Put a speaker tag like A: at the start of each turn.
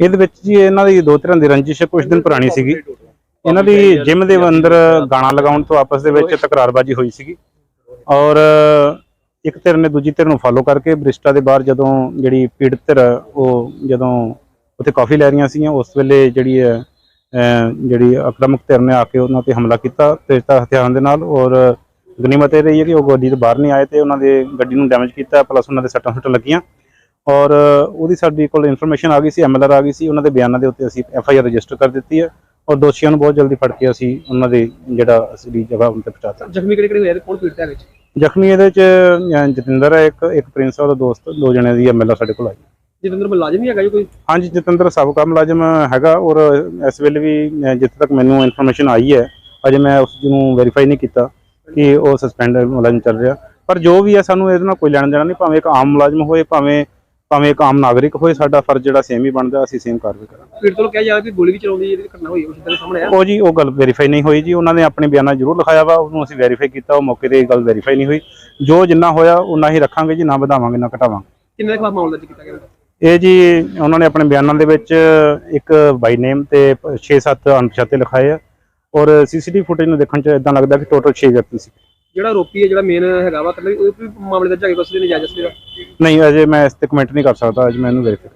A: ਇਹਦੇ ਵਿੱਚ ਜੀ ਇਹਨਾਂ ਦੀ ਦੋ ਤਰ੍ਹਾਂ ਦੀ ਰੰਜਿਸ਼ ਕੁਝ ਦਿਨ ਪੁਰਾਣੀ ਸੀਗੀ। ਇਹਨਾਂ ਦੀ ਜਿਮ ਦੇ ਅੰਦਰ ਗਾਣਾ ਲਗਾਉਣ ਤੋਂ ਆਪਸ ਦੇ ਵਿੱਚ ਤਕਰਾਰਬਾਜ਼ੀ ਹੋਈ ਸੀਗੀ। ਔਰ ਇੱਕ ਧਿਰ ਨੇ ਦੂਜੀ ਧਿਰ ਨੂੰ ਫਾਲੋ ਕਰਕੇ ਬ੍ਰਿਸਟਾ ਦੇ ਬਾਹਰ ਜਦੋਂ ਜਿਹੜੀ ਪੀੜਤ ਧਿਰ ਉਹ ਜਦੋਂ ਉੱਥੇ ਕਾਫੀ ਲੈ ਰਹੀਆਂ ਸੀਗੀਆਂ, ਉਸ ਵੇਲੇ ਜਿਹੜੀ ਹੈ ਜਿਹੜੀ ਆਕਰਮਕ ਧਿਰ ਨੇ ਆ ਕੇ ਉਹਨਾਂ ਤੇ ਹਮਲਾ ਕੀਤਾ ਤੇਜ਼ਧਾਰ ਹਥਿਆਰਾਂ ਦੇ ਨਾਲ ਔਰ ਗਨੀਮਤ ਇਹ ਰਹੀ ਹੈ ਕਿ ਉਹ ਗੱਡੀ ਤੋਂ ਬਾਹਰ ਨਹੀਂ ਆਏ ਤੇ ਉਹਨਾਂ ਦੇ ਗੱਡੀ ਨੂੰ ਡੈਮੇਜ ਕੀਤਾ ਪਲੱਸ ਉਹਨਾਂ ਦੇ ਸੱਟਾਂ ਸੁੱਟਾਂ ਲੱਗੀਆਂ। ਔਰ ਉਹਦੀ ਸਾਡੀ ਕੋਲ ਇਨਫੋਰਮੇਸ਼ਨ ਆ ਗਈ ਸੀ ਐਮਐਲਆਰ ਆ ਗਈ ਸੀ ਉਹਨਾਂ ਦੇ ਬਿਆਨਾਂ ਦੇ ਉੱਤੇ ਅਸੀਂ ਐਫਆਈਆਰ ਰਜਿਸਟਰ ਕਰ ਦਿੱਤੀ ਹੈ ਔਰ ਦੋਸ਼ੀਆਂ ਨੂੰ ਬਹੁਤ ਜਲਦੀ ਫੜ ਕੇ ਅਸੀਂ ਉਹਨਾਂ ਦੇ ਜਿਹੜਾ ਅਸਲੀ ਜਗ੍ਹਾ ਉਹਨਾਂ ਤੇ ਪਹੁੰਚਾਤਾ
B: ਜ਼ਖਮੀ ਕਿਹੜੇ ਕਿਹੜੇ ਹੋਏ ਤੇ ਕੌਣ ਪੀੜਤ ਹੈ ਵਿੱਚ?
A: ਜ਼ਖਮੀ ਇਹਦੇ ਚ ਜਤਿੰਦਰ ਹੈ ਇੱਕ ਇੱਕ ਪ੍ਰਿੰਸ ਉਹਦਾ ਦੋਸਤ ਦੋ ਜਣਿਆਂ ਦੀ ਐਮਐਲਆਰ ਸਾਡੇ ਕੋਲ ਆਈ
B: ਜਤਿੰਦਰ ਮੁਲਾਜ਼ਮ ਹੀ ਹੈਗਾ ਜੀ ਕੋਈ?
A: ਹਾਂਜੀ ਜਤਿੰਦਰ ਸਾਬਕਾ ਮੁਲਾਜ਼ਮ ਹੈਗਾ ਔਰ ਇਸ ਵੇਲੇ ਵੀ ਜਿੱਥੇ ਤੱਕ ਮੈਨੂੰ ਇਨਫੋਰਮੇਸ਼ਨ ਆਈ ਹੈ ਅਜੇ ਮੈਂ ਉਸ ਨੂੰ ਵੈਰੀਫਾਈ ਨਹੀਂ ਕੀਤਾ ਕਿ ਉਹ ਸਸਪੈਂਡ ਮੁਲਾਜ਼ਮ ਚੱਲ ਰਿਹਾ। ਪਰ ਜੋ ਵੀ ਹੈ ਸਾਨੂੰ ਇਹਦੇ ਨਾਲ ਕੋਈ ਲੈਣ ਦੇਣਾ ਨਹੀਂ ਭਾਵੇਂ ਇੱਕ ਆਮ ਮੁਲਾਜ਼ਮ ਹੋਏ ਭਾਵੇਂ ਭਾਵੇਂ ਇੱਕ ਆਮ ਨਾਗਰਿਕ ਹੋਏ ਸਾਡਾ ਫਰਜ਼ ਜਿਹੜਾ ਸੇਮ ਹੀ ਬਣਦਾ ਅਸੀਂ ਸੇਮ ਕਾਰਵਾਈ ਕਰਾਂਗੇ।
B: ਪੀੜਤ ਵੱਲੋਂ ਕਿਹਾ ਜਾ ਕਿ ਗੋਲੀ ਵੀ ਚਲਾਉਂਦੀ ਜਿਹੜੀ ਘਟਨਾ ਹੋਈ ਉਸ ਦੇ ਸਾਹਮਣੇ ਆ।
A: ਉਹ ਜੀ ਉਹ ਗੱਲ ਵੈਰੀਫਾਈ ਨਹੀਂ ਹੋਈ ਜੀ ਉਹਨਾਂ ਨੇ ਆਪਣੇ ਬਿਆਨਾਂ ਜ਼ਰੂਰ ਲਿਖਾਇਆ ਵਾ ਉਹਨੂੰ ਅਸੀਂ ਵੈਰੀਫਾਈ ਕੀਤਾ ਉਹ ਮੌਕੇ ਤੇ ਇਹ ਗੱਲ ਵੈਰੀਫਾਈ ਨਹੀਂ ਹੋਈ। ਜੋ ਜਿੰਨਾ ਹੋਇਆ ਉਨਾ ਹੀ ਰੱਖਾਂਗੇ ਜੀ ਨਾ ਵਧਾਵਾਂਗੇ ਨਾ ਘਟਾਵਾਂਗੇ।
B: ਕਿੰਨੇ ਦੇ ਖਿਲਾਫ ਮਾਮਲਾ ਦਰਜ ਕੀਤਾ ਗਿਆ
A: ਇਹ ਜੀ ਉਹਨਾਂ ਨੇ ਆਪਣੇ ਬਿਆਨਾਂ ਦੇ ਵਿੱਚ ਇੱਕ ਬਾਈ ਨੇਮ ਤੇ 6-7 ਅਣਪਛਾਤੇ ਲਿਖਾਏ ਆ ਔਰ ਸੀਸੀਟੀਵੀ ਫੁਟੇਜ ਨੂੰ ਦੇਖਣ ਚ ਇਦਾਂ ਲੱਗਦਾ ਕਿ ਟੋਟਲ 6 ਵਿਅਕਤੀ ਸੀ।
B: ਜਿਹੜਾ ਆਰੋਪੀ ਹੈ, ਜਿਹੜਾ ਮੇਨ ਹੈਗਾ ਵਾ ਕਹਿੰਦੇ ਉਹ ਵੀ ਮਾਮਲੇ ਦਾ ਹੈਗਾ ਉਸ ਦੇ ਨਜਾਇਜ਼ ਅਸਲੀ
A: ਨਹੀਂ, ਅਜੇ ਮੈਂ ਇਸ ਤੇ ਕਮੈਂਟ ਨਹੀਂ ਕਰ ਸਕਦਾ, ਅੱਜ ਮੈਂ ਇਹਨੂੰ ਵੈਰੀਫਾਈ